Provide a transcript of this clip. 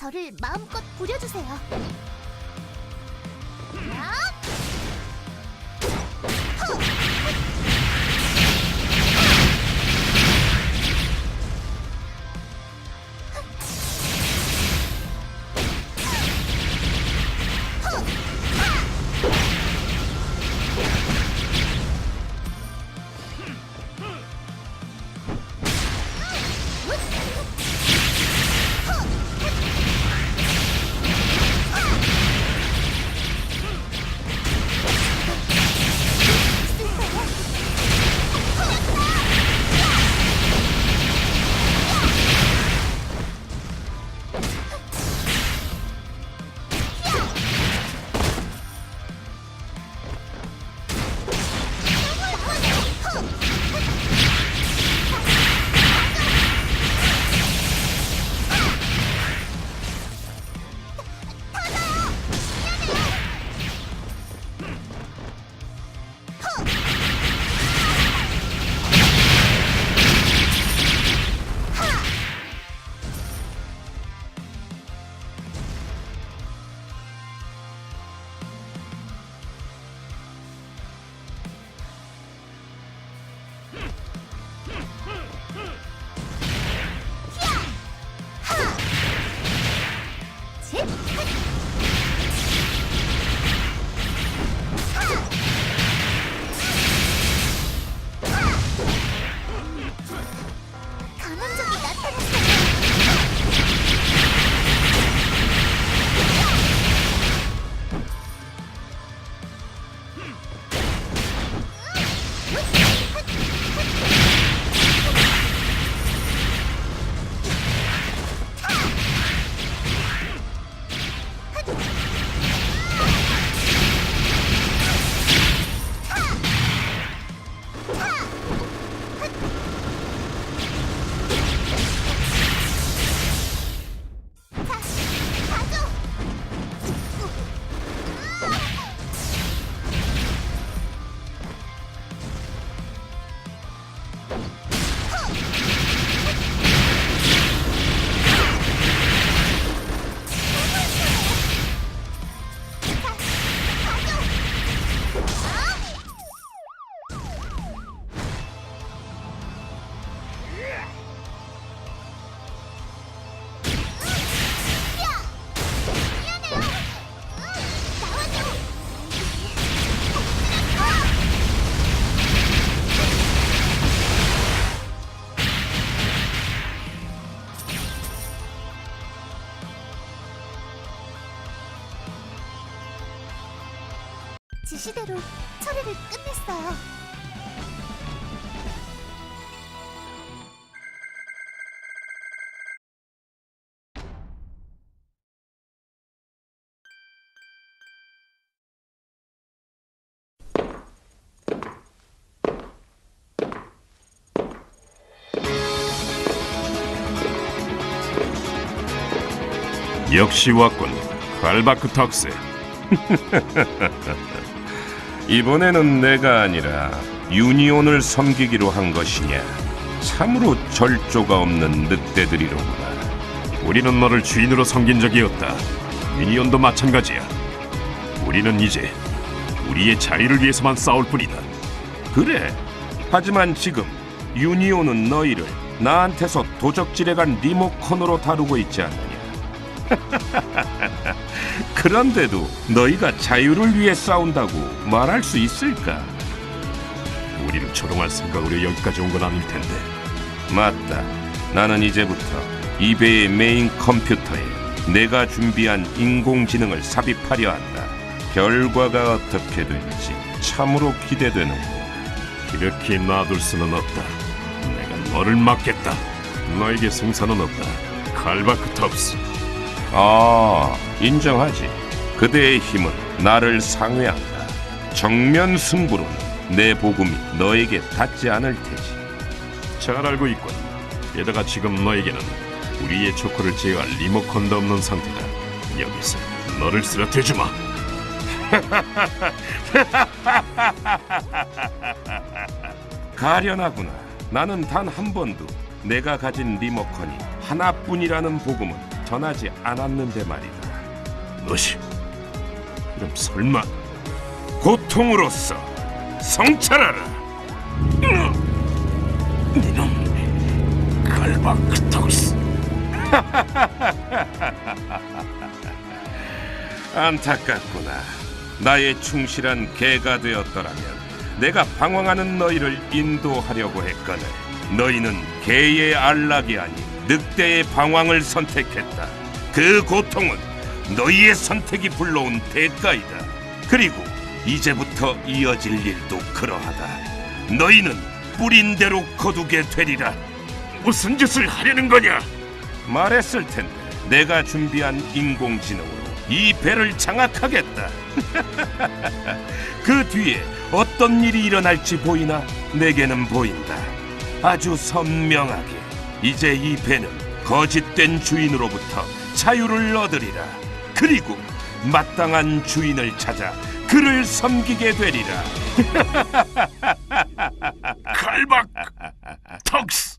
저를 마음껏 부려주세요. 야! Hmm. 지시대로 처리를 끝냈어요. 역시 왔군 칼바크 턱스 이번에는 내가 아니라 유니온을 섬기기로 한 것이냐? 참으로 절조가 없는 늑대들이로구나. 우리는 너를 주인으로 섬긴 적이 없다. 유니온도 마찬가지야. 우리는 이제 우리의 자유를 위해서만 싸울 뿐이다. 그래. 하지만 지금 유니온은 너희를 나한테서 도적질해간 리모컨으로 다루고 있지 않느냐 그런데도 너희가 자유를 위해 싸운다고 말할 수 있을까? 우리를 조롱할 생각으로 여기까지 온 건 아닐 텐데. 맞다. 나는 이제부터 이베의 메인 컴퓨터에 내가 준비한 인공지능을 삽입하려 한다. 결과가 어떻게 될지 참으로 기대되는. 이렇게 놔둘 수는 없다. 내가 너를 막겠다. 너에게 승산은 없다. 칼바크 톱스. 아, 인정하지. 그대의 힘은 나를 상회한다. 정면 승부로는 내 복음이 너에게 닿지 않을 테지. 잘 알고 있군. 게다가 지금 너에게는 우리의 조커를 제어할 리모컨도 없는 상태다. 여기서 너를 쓰러뜨려 주마. 가련하구나. 나는 단 한 번도 내가 가진 리모컨이 하나뿐이라는 복음은 전하지 않았는데 말이다. 무엇이? 그럼 설마 고통으로서 성찰하라. 니놈 갈바크토스. 안타깝구나. 나의 충실한 개가 되었더라면 내가 방황하는 너희를 인도하려고 했거늘 너희는 개의 안락이 아닌 늑대의 방황을 선택했다. 그 고통은 너희의 선택이 불러온 대가이다. 그리고 이제부터 이어질 일도 그러하다. 너희는 뿌린 대로 거두게 되리라. 무슨 짓을 하려는 거냐? 말했을 텐데 내가 준비한 인공지능으로 이 배를 장악하겠다. 그 뒤에 어떤 일이 일어날지 보이나 내게는 보인다. 아주 선명하게 이제 이 배는 거짓된 주인으로부터 자유를 얻으리라. 그리고 마땅한 주인을 찾아 그를 섬기게 되리라. 칼박 턱스.